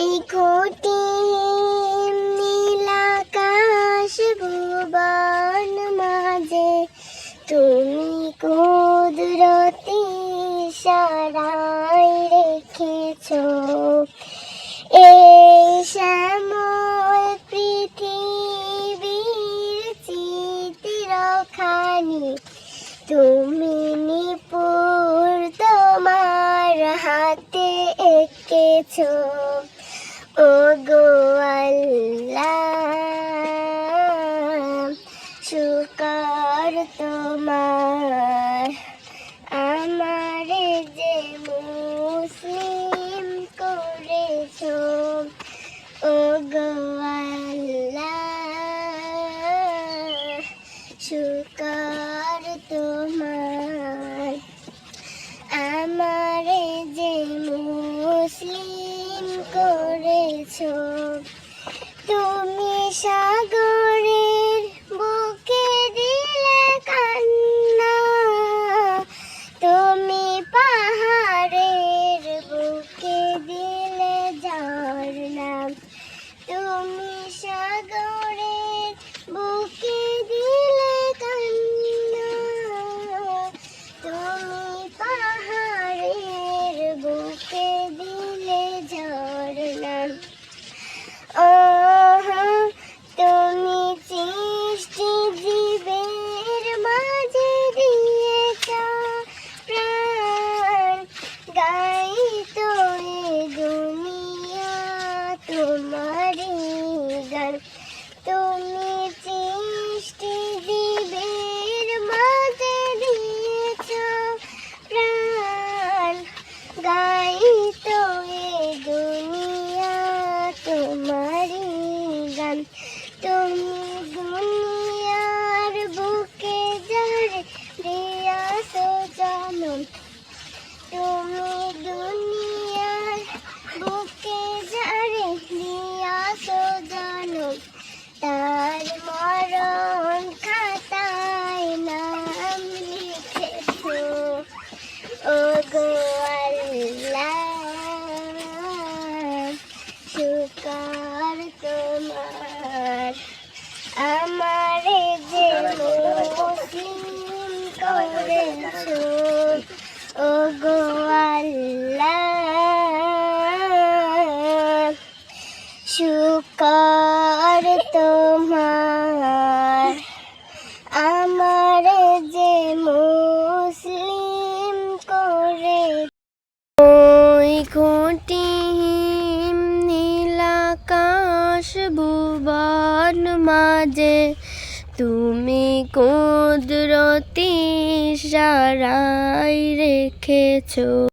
এই নীলাকাশ ভুবন মাঝে, তুমি কুদরতি সারাই রেখেছো। এই শ্যামল পৃথিবীর তুমি নিপুর তোমার হাতে এঁকেছো। ও গো আল্লাহ শুকর তোমার। করেছ। তুমি সাগরের তুমি সৃষ্টি জীবের জনম তার মরণ খাতায় নাম লিখেছো ও গো শুকর তোমার আমারে যে মুসলিম করেছ নীলা নীলাকাশ ভুবন মাঝে। তুমি কুদরতি সারাই রেখেছো।